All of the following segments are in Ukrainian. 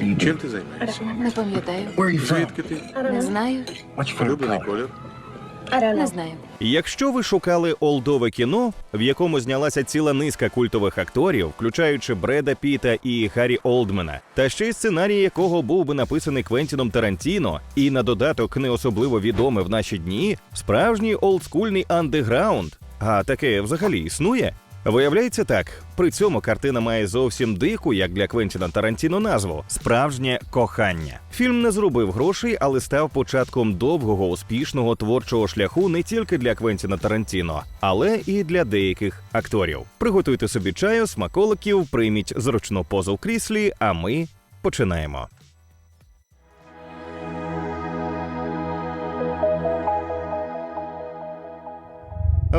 Чим ти займаєшся? Не пам'ятаю. Звідки ти? Не знаю. Улюблений колір? Не знаю. Якщо ви шукали олдове кіно, в якому знялася ціла низка культових акторів, включаючи Бреда Піта і Харрі Олдмена, та ще й сценарій якого був би написаний Квентіном Тарантіно, і на додаток не особливо відоме в наші дні, справжній олдскульний андеграунд. А таке взагалі існує? Виявляється так, при цьому картина має зовсім дику, як для Квентіна Тарантіно, назву справжнє кохання. Фільм не зробив грошей, але став початком довгого успішного творчого шляху не тільки для Квентіна Тарантіно, але і для деяких акторів. Приготуйте собі чаю, смаколиків, прийміть зручну позу в кріслі. А ми починаємо.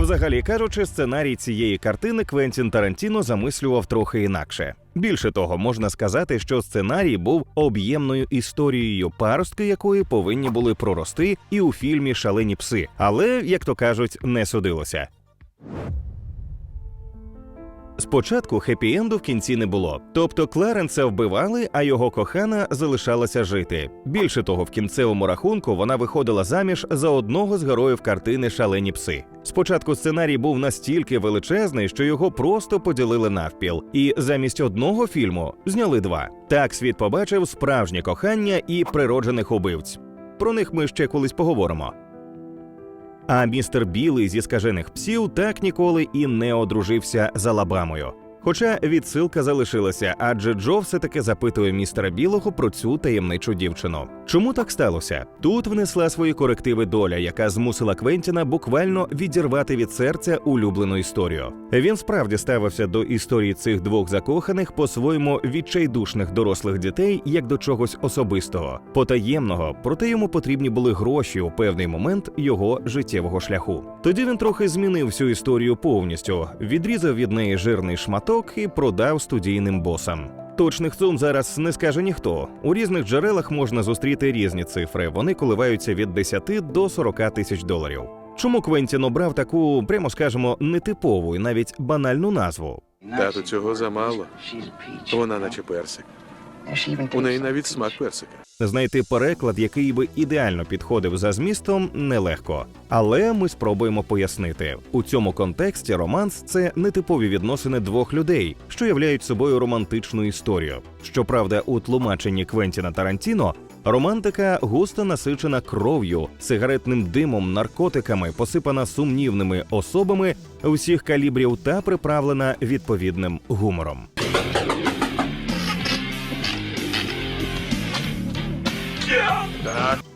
Взагалі кажучи, сценарій цієї картини Квентін Тарантіно замислював трохи інакше. Більше того, можна сказати, що сценарій був об'ємною історією, паростки якої повинні були прорости і у фільмі Шалені пси, але, як то кажуть, не судилося. Спочатку хеппі-енду в кінці не було. Тобто Кларенса вбивали, а його кохана залишалася жити. Більше того, в кінцевому рахунку вона виходила заміж за одного з героїв картини Шалені пси. Спочатку сценарій був настільки величезний, що його просто поділили навпіл, і замість одного фільму зняли два. Так світ побачив справжнє кохання і природжених убивць. Про них ми ще колись поговоримо. А містер Білий зі скажених псів так ніколи і не одружився з Алабамою. Хоча відсилка залишилася, адже Джо все-таки запитує містера Білого про цю таємничу дівчину. Чому так сталося? Тут внесла свої корективи доля, яка змусила Квентіна буквально відірвати від серця улюблену історію. Він справді ставився до історії цих двох закоханих по-своєму відчайдушних дорослих дітей як до чогось особистого, потаємного, проте йому потрібні були гроші у певний момент його життєвого шляху. Тоді він трохи змінив всю історію повністю, відрізав від неї жирний шматок і продав студійним босам. Точних сум зараз не скаже ніхто. У різних джерелах можна зустріти різні цифри. Вони коливаються від 10 до 40 тисяч доларів. Чому Квентін обрав таку, прямо скажемо, нетипову і навіть банальну назву? Тату цього замало. Вона наче персик. У неї навіть смак персика. Знайти переклад, який би ідеально підходив за змістом, нелегко. Але ми спробуємо пояснити у цьому контексті. Романс це нетипові відносини двох людей, що являють собою романтичну історію. Щоправда, у тлумаченні Квентіна Тарантіно романтика густо насичена кров'ю, сигаретним димом, наркотиками, посипана сумнівними особами усіх калібрів та приправлена відповідним гумором.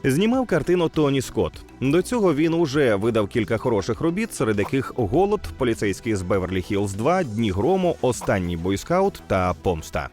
Знімав картину Тоні Скотт. До цього він уже видав кілька хороших робіт, серед яких голод, поліцейський з Беверлі Хілз 2, Дні грому, останній бойскаут та помста.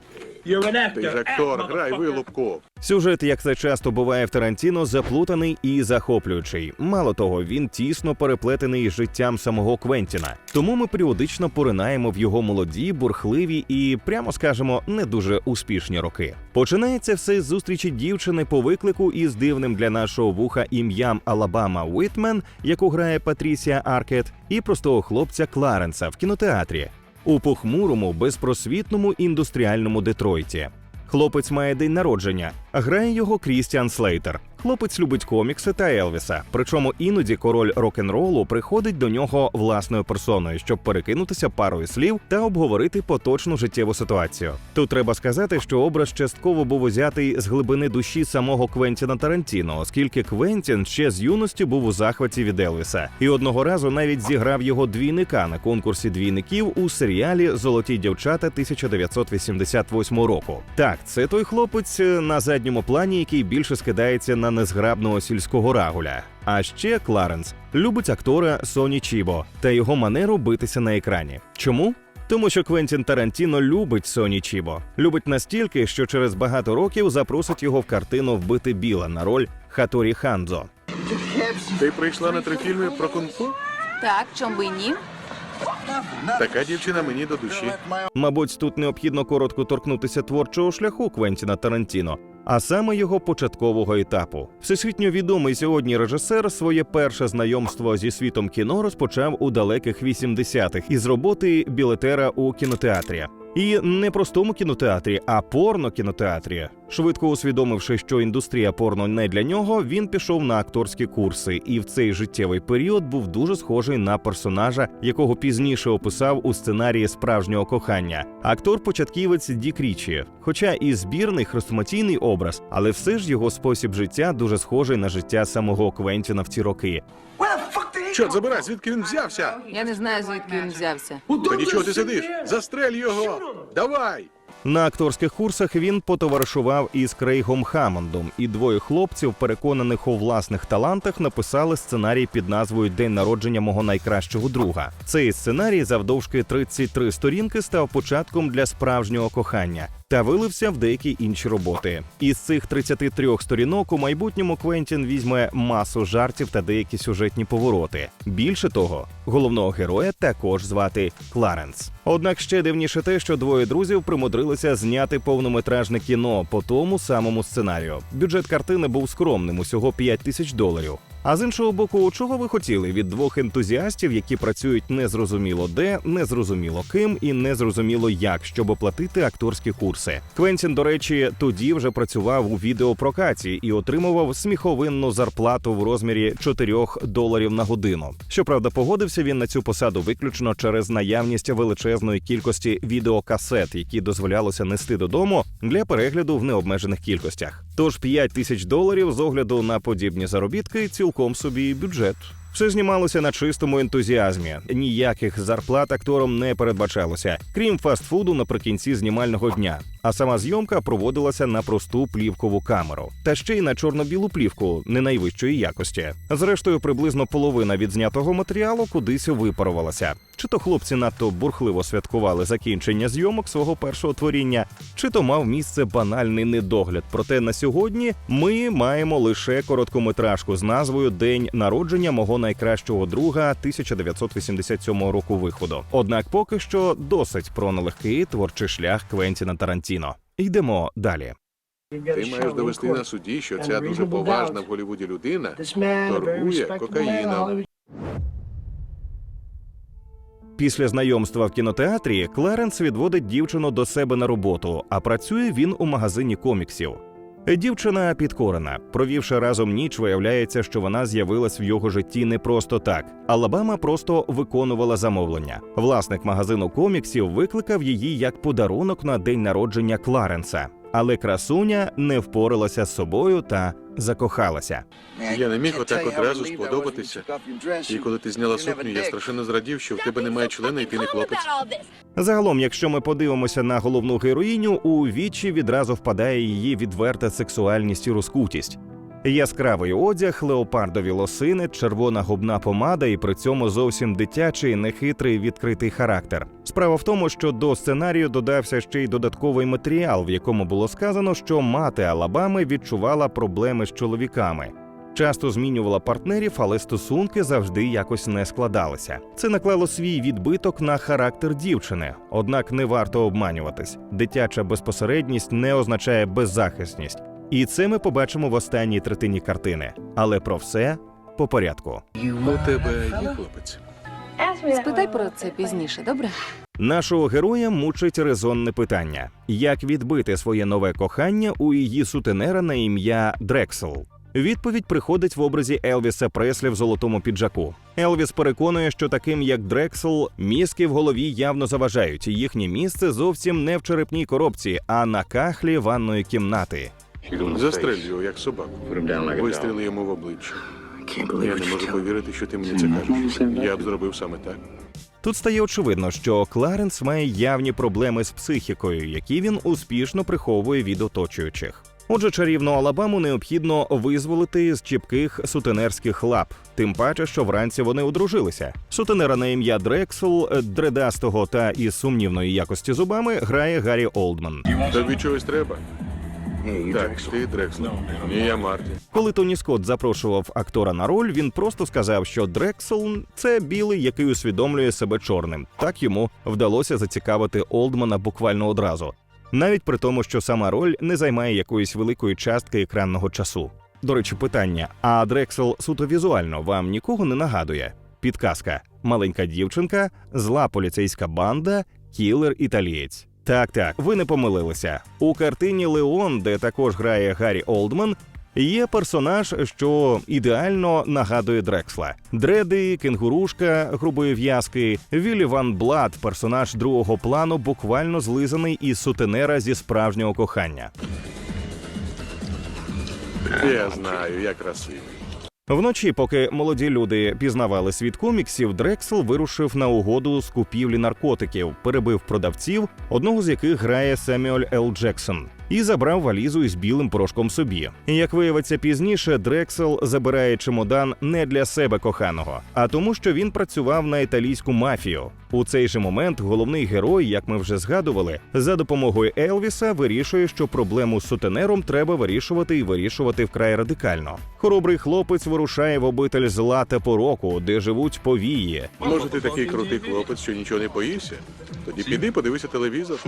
Ти ж актор, грай вилупку. Сюжет, як це часто буває в Тарантіно, заплутаний і захоплюючий. Мало того, він тісно переплетений з життям самого Квентіна. Тому ми періодично поринаємо в його молоді, бурхливі і, прямо скажемо, не дуже успішні роки. Починається все з зустрічі дівчини по виклику із дивним для нашого вуха ім'ям Алабама Уітмен, яку грає Патрісія Аркет, і простого хлопця Кларенса в кінотеатрі у похмурому, безпросвітному індустріальному Детройті. Хлопець має день народження, а грає його Крістіан Слейтер. Хлопець любить комікси та Елвіса. Причому іноді король рок-н-ролу приходить до нього власною персоною, щоб перекинутися парою слів та обговорити поточну життєву ситуацію. Тут треба сказати, що образ частково був узятий з глибини душі самого Квентіна Тарантіно, оскільки Квентін ще з юності був у захваті від Елвіса, і одного разу навіть зіграв його двійника на конкурсі двійників у серіалі Золоті дівчата 1988 року. Так, це той хлопець е, на задньому плані, який більше скидається на незграбного сільського рагуля. А ще Кларенс любить актора Соні Чібо та його манеру битися на екрані. Чому? Тому що Квентін Тарантіно любить Соні Чібо. Любить настільки, що через багато років запросить його в картину вбити Біла на роль Хаторі Ханзо. Ти прийшла на три фільми про кунг-фу? Так, чом би ні? Така дівчина мені до душі. Мабуть, тут необхідно коротко торкнутися творчого шляху Квентіна Тарантіно. А саме його початкового етапу. Всесвітньо відомий сьогодні режисер своє перше знайомство зі світом кіно розпочав у далеких 80-х із роботи білетера у кінотеатрі. І не простому кінотеатрі, а порно-кінотеатрі. Швидко усвідомивши, що індустрія порно не для нього, він пішов на акторські курси, і в цей життєвий період був дуже схожий на персонажа, якого пізніше описав у сценарії справжнього кохання. Актор-початківець Дік Річі, хоча і збірний хрестоматійний образ, але все ж його спосіб життя дуже схожий на життя самого Квентіна в ці роки. Чорт забирай, звідки він взявся? Я не знаю, звідки він взявся. Тоді чого ти сидиш? Застрель його! Давай! На акторських курсах він потоваришував із Крейгом Хамондом, і двоє хлопців, переконаних у власних талантах, написали сценарій під назвою День народження мого найкращого друга. Цей сценарій завдовжки 33 сторінки став початком для справжнього кохання та вилився в деякі інші роботи. Із цих 33 сторінок у майбутньому Квентін візьме масу жартів та деякі сюжетні повороти. Більше того, головного героя також звати Кларенс. Однак ще дивніше те, що двоє друзів примудрилися зняти повнометражне кіно по тому самому сценарію. Бюджет картини був скромним, усього 5 тисяч доларів. А з іншого боку, чого ви хотіли від двох ентузіастів, які працюють незрозуміло де, незрозуміло ким і незрозуміло як, щоб оплатити акторські курси. Квентін, до речі, тоді вже працював у відеопрокаті і отримував сміховинну зарплату в розмірі 4 доларів на годину. Щоправда, погодився він на цю посаду виключно через наявність величезної кількості відеокасет, які дозволялося нести додому для перегляду в необмежених кількостях. Тож 5 тисяч доларів з огляду на подібні заробітки цілком собі бюджет. Все знімалося на чистому ентузіазмі. Ніяких зарплат акторам не передбачалося, крім фастфуду наприкінці знімального дня. А сама зйомка проводилася на просту плівкову камеру, та ще й на чорно-білу плівку не найвищої якості. Зрештою, приблизно половина відзнятого матеріалу кудись випарувалася. Чи то хлопці надто бурхливо святкували закінчення зйомок свого першого творіння, чи то мав місце банальний недогляд. Проте на сьогодні ми маємо лише короткометражку з назвою День народження мого найкращого друга 1987 року виходу. Однак поки що досить про нелегкий творчий шлях Квентіна Тарантіно. Йдемо далі. Ти маєш довести на суді, що ця дуже поважна в Голлівуді людина торгує кокаїном. Після знайомства в кінотеатрі Кларенс відводить дівчину до себе на роботу, а працює він у магазині коміксів. Дівчина підкорена. Провівши разом ніч, виявляється, що вона з'явилась в його житті не просто так. Алабама просто виконувала замовлення. Власник магазину коміксів викликав її як подарунок на день народження Кларенса. Але красуня не впоралася з собою та закохалася. Я не міг отак одразу сподобатися. І коли ти зняла сукню, я страшенно зрадів, що в тебе немає члена, і ти не хлопець. Загалом, якщо ми подивимося на головну героїню, у вічі відразу впадає її відверта сексуальність і розкутість. Яскравий одяг, леопардові лосини, червона губна помада і при цьому зовсім дитячий, нехитрий відкритий характер. Справа в тому, що до сценарію додався ще й додатковий матеріал, в якому було сказано, що мати Алабами відчувала проблеми з чоловіками. Часто змінювала партнерів, але стосунки завжди якось не складалися. Це наклало свій відбиток на характер дівчини. Однак не варто обманюватись. Дитяча безпосередність не означає беззахисність. І це ми побачимо в останній третині картини. Але про все по порядку. У тебе є хлопець. Спитай про це пізніше, добре? Нашого героя мучить резонне питання: як відбити своє нове кохання у її сутенера на ім'я Дрексел? Відповідь приходить в образі Елвіса Преслі в золотому піджаку. Елвіс переконує, що таким як Дрексел мізки в голові явно заважають. Їхнє місце зовсім не в черепній коробці, а на кахлі ванної кімнати. Застрель його, як собаку. Вистріли йому в обличчя. Я не можу повірити, що ти мені це кажеш. Я б зробив саме так. Тут стає очевидно, що Кларенс має явні проблеми з психікою, які він успішно приховує від оточуючих. Отже, чарівну Алабаму необхідно визволити з чіпких сутенерських лап, тим паче, що вранці вони одружилися. Сутенера на ім'я Дрексел, дредастого та із сумнівної якості зубами грає Гаррі Олдман. Тобі чогось треба? Так, ти Дрекслер. Ні, я Марті. Коли Тоні Скотт запрошував актора на роль, він просто сказав, що Дрексел це білий, який усвідомлює себе чорним. Так йому вдалося зацікавити Олдмана буквально одразу. навіть при тому, що сама роль не займає якоїсь великої частки екранного часу. До речі, питання: а Дрексел суто візуально вам нікого не нагадує? Підказка: маленька дівчинка, зла поліцейська банда, кілер італієць. Так, так, ви не помилилися. У картині Леон, де також грає Гаррі Олдман, є персонаж, що ідеально нагадує Дрексла: Дреди, кенгурушка грубої в'язки, Віллі Ван Блад, персонаж другого плану, буквально злизаний із сутенера зі справжнього кохання. Я знаю, я красивий. Вночі, поки молоді люди пізнавали світ коміксів, Дрексел вирушив на угоду з купівлі наркотиків, перебив продавців, одного з яких грає Семюель Л. Джексон, і забрав валізу із білим порошком собі. Як виявиться пізніше, Дрексел забирає чемодан не для себе коханого, а тому, що він працював на італійську мафію. У цей же момент головний герой, як ми вже згадували, за допомогою Елвіса вирішує, що проблему з сутенером треба вирішувати і вирішувати вкрай радикально. Хоробрий хлопець вирушає в обитель зла та пороку, де живуть повії. Може, ти такий крутий хлопець, що нічого не боїшся? Тоді піди, подивися телевізор.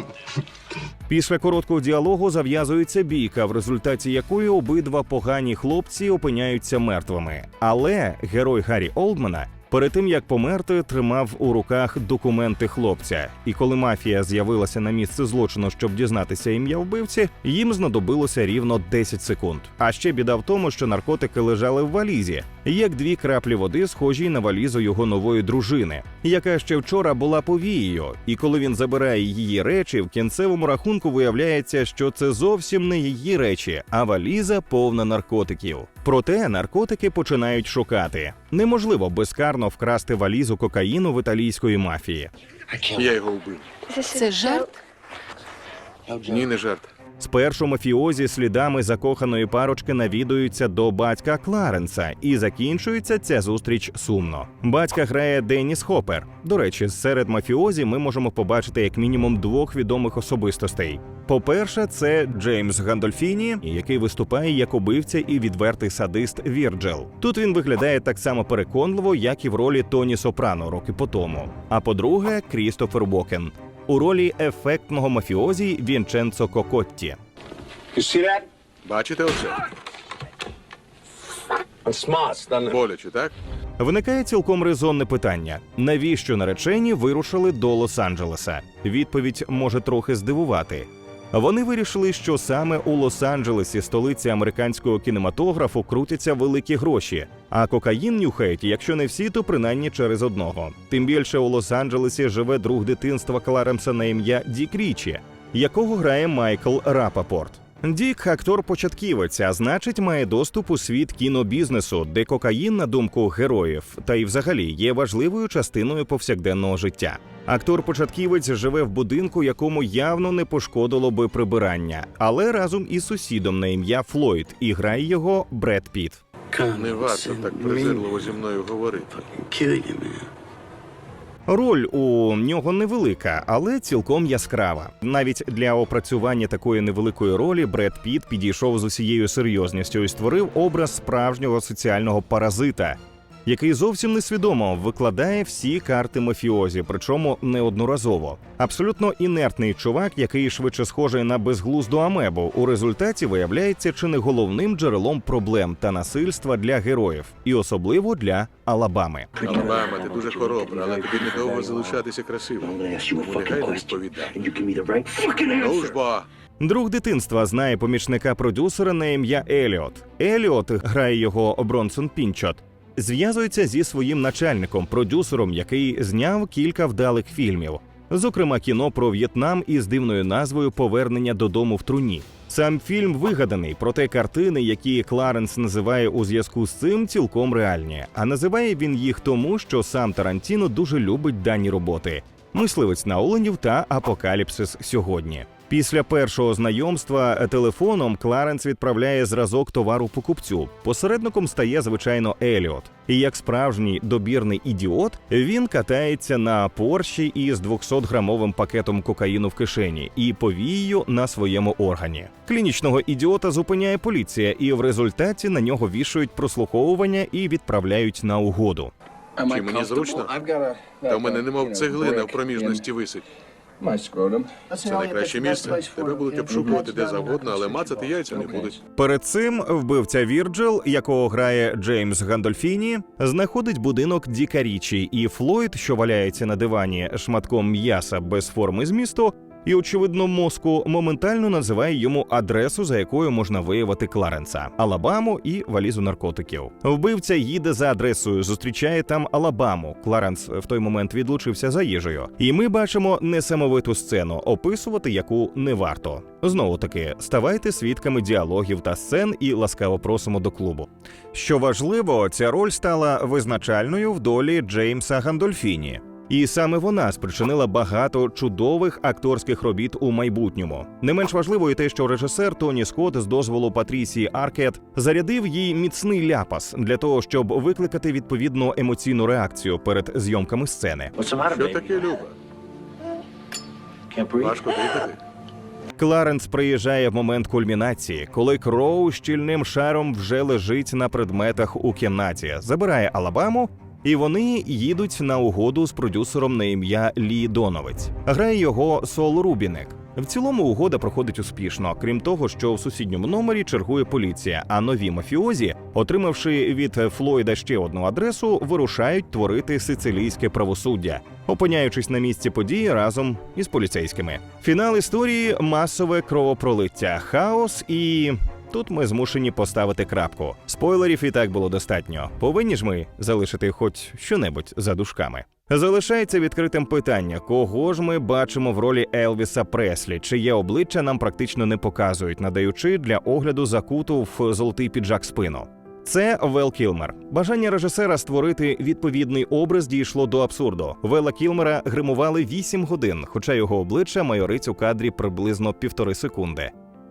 Після короткого діалогу зав'язується бійка, в результаті якої обидва погані хлопці опиняються мертвими. Але герой Гаррі Олдмана. Перед тим як померти, тримав у руках документи хлопця. І коли мафія з'явилася на місце злочину, щоб дізнатися ім'я вбивці, їм знадобилося рівно 10 секунд. А ще біда в тому, що наркотики лежали в валізі, як дві краплі води, схожі на валізу його нової дружини, яка ще вчора була повією. І коли він забирає її речі, в кінцевому рахунку виявляється, що це зовсім не її речі, а валіза повна наркотиків. Проте наркотики починають шукати. Неможливо безкарно вкрасти валізу кокаїну в італійської мафії. Я його вбив. Це жарт? Ні, не жарт. Спершу мафіозі слідами закоханої парочки навідуються до батька Кларенса, і закінчується ця зустріч сумно. Батька грає Деніс Хопер. До речі, серед мафіозі ми можемо побачити як мінімум двох відомих особистостей. По-перше, це Джеймс Гандольфіні, який виступає як убивця і відвертий садист Вірджел. Тут він виглядає так само переконливо, як і в ролі Тоні Сопрано роки по тому. А по-друге, Крістофер Уокен у ролі ефектного мафіозі Вінченцо Кокотті. Бачите оце? Боляче, так? Виникає цілком резонне питання: навіщо наречені вирушили до Лос-Анджелеса? Відповідь може трохи здивувати. Вони вирішили, що саме у Лос-Анджелесі, столиці американського кінематографу, крутяться великі гроші, а кокаїн нюхають, якщо не всі, то принаймні через одного. Тим більше у Лос-Анджелесі живе друг дитинства Кларенса на ім'я Дік Річі, якого грає Майкл Рапапорт. Дік актор початківець, а значить, має доступ у світ кінобізнесу, де кокаїн, на думку героїв, та й взагалі є важливою частиною повсякденного життя. Актор початківець живе в будинку, якому явно не пошкодило би прибирання, але разом із сусідом на ім'я Флойд і грає його Бред Піт. Не варто так презирливо зі мною говорити. Роль у нього невелика, але цілком яскрава. Навіть для опрацювання такої невеликої ролі Бред Піт підійшов з усією серйозністю і створив образ справжнього соціального паразита, який зовсім несвідомо викладає всі карти мафіозі, причому неодноразово. Абсолютно інертний чувак, який швидше схожий на безглузду амебу, у результаті виявляється чи не головним джерелом проблем та насильства для героїв, і особливо для Алабами. Алабама, ти дуже хоробра, але тобі залишатися красивим. Не Ну ж бо, Друг дитинства знає помічника продюсера на ім'я Еліот. Еліот грає його Бронсон Пінчот. Зв'язується зі своїм начальником, продюсером, який зняв кілька вдалих фільмів, зокрема кіно про В'єтнам із дивною назвою Повернення додому в труні. Сам фільм вигаданий, проте картини, які Кларенс називає у зв'язку з цим, цілком реальні. А називає він їх тому, що сам Тарантіно дуже любить дані роботи. Мисливець на оленів та апокаліпсис сьогодні. Після першого знайомства телефоном Кларенс відправляє зразок товару покупцю. Посередником стає звичайно Еліот. І як справжній добірний ідіот, він катається на порші із 200-грамовим пакетом кокаїну в кишені і повією на своєму органі. Клінічного ідіота зупиняє поліція, і в результаті на нього вішають прослуховування і відправляють на угоду. чи мені зручно? Та в мене немов цеглина в проміжності висить. Це найкраще місце. Тебе будуть обшукувати де завгодно, але мацати яйця не будуть. Перед цим вбивця Вірджил, якого грає Джеймс Гандольфіні, знаходить будинок Діка Річі, і Флойд, що валяється на дивані шматком м'яса без форми змісту, і очевидно мозку моментально називає йому адресу, за якою можна виявити Кларенса, Алабаму і валізу наркотиків. Вбивця їде за адресою, зустрічає там Алабаму. Кларенс в той момент відлучився за їжею, і ми бачимо несамовиту сцену, описувати яку не варто. Знову таки, ставайте свідками діалогів та сцен і ласкаво просимо до клубу. Що важливо, ця роль стала визначальною в долі Джеймса Гандольфіні. І саме вона спричинила багато чудових акторських робіт у майбутньому. Не менш важливо і те, що режисер Тоні Скотт з дозволу Патрісії Аркет зарядив їй міцний ляпас для того, щоб викликати відповідну емоційну реакцію перед зйомками сцени. Що таке, Люба? Важко дихати? Кларенс приїжджає в момент кульмінації, коли Кроу щільним шаром вже лежить на предметах у кімнаті, забирає Алабаму. І вони їдуть на угоду з продюсером на ім'я Лі Доновець. Грає його Сол Рубінек. В цілому угода проходить успішно, крім того, що в сусідньому номері чергує поліція. А нові мафіозі, отримавши від Флойда ще одну адресу, вирушають творити сицилійське правосуддя, опиняючись на місці події разом із поліцейськими. Фінал історії масове кровопролиття, хаос і. Тут ми змушені поставити крапку. Спойлерів і так було достатньо. Повинні ж ми залишити хоч щонебудь за дужками. Залишається відкритим питання, кого ж ми бачимо в ролі Елвіса Преслі, чиє обличчя нам практично не показують, надаючи для огляду закуту в золотий піджак спину. Це Вел Кілмер. Бажання режисера створити відповідний образ дійшло до абсурду. Вела Кілмера гримували 8 годин, хоча його обличчя майорить у кадрі приблизно півтори секунди.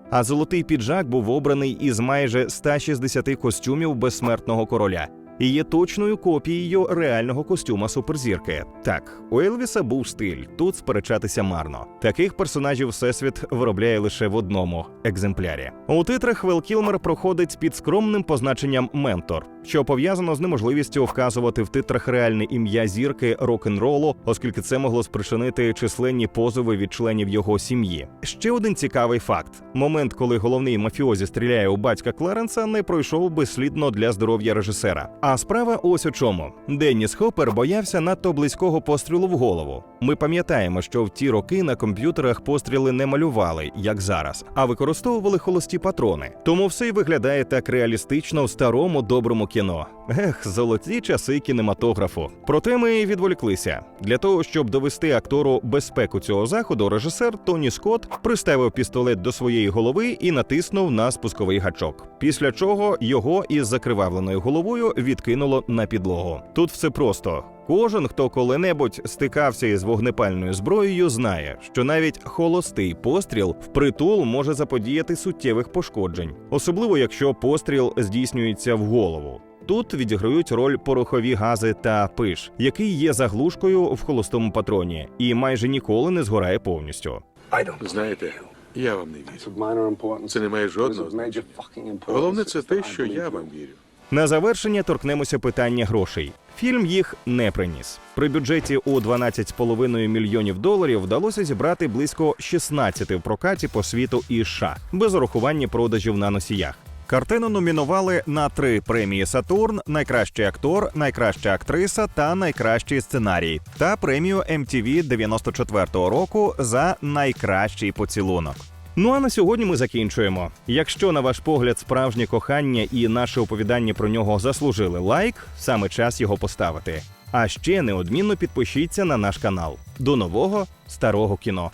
А золотий піджак був обраний із майже 160 костюмів безсмертного короля і є точною копією реального костюма суперзірки. Так, у Елвіса був стиль, тут сперечатися марно. Таких персонажів всесвіт виробляє лише в одному екземплярі. У титрах Вел Кілмер проходить під скромним позначенням ментор, що пов'язано з неможливістю вказувати в титрах реальне ім'я зірки рок-н-ролу, оскільки це могло спричинити численні позови від членів його сім'ї. Ще один цікавий факт: момент, коли головний мафіозі стріляє у батька Кларенса, не пройшов безслідно для здоров'я режисера. А справа ось у чому: Денніс Хоппер боявся надто близького пострілу в голову. Ми пам'ятаємо, що в ті роки на комп'ютерах постріли не малювали, як зараз, а використовували холості патрони. Тому все й виглядає так реалістично в старому доброму кіно. Ех, золоті часи кінематографу. Проте ми відволіклися. Для того, щоб довести актору безпеку цього заходу, режисер Тоні Скотт приставив пістолет до своєї голови і натиснув на спусковий гачок. Після чого його із закривавленою головою відкинуло на підлогу. Тут все просто. Кожен, хто коли-небудь стикався із вогнепальною зброєю, знає, що навіть холостий постріл впритул може заподіяти суттєвих пошкоджень, особливо якщо постріл здійснюється в голову. Тут відіграють роль порохові гази та пиш, який є заглушкою в холостому патроні і майже ніколи не згорає повністю. Знаєте, я вам не вірю. Це не має жодного значення. Головне це те, що я вам вірю. На завершення торкнемося питання грошей. Фільм їх не приніс. При бюджеті у 12,5 мільйонів доларів вдалося зібрати близько 16 в прокаті по світу і США, без урахування продажів на носіях. Картину номінували на три премії Сатурн: найкращий актор, найкраща актриса та найкращий сценарій, та премію MTV 94-го року за найкращий поцілунок. Ну а на сьогодні ми закінчуємо. Якщо на ваш погляд справжнє кохання і наше оповідання про нього заслужили лайк, саме час його поставити. А ще неодмінно підпишіться на наш канал. До нового старого кіно.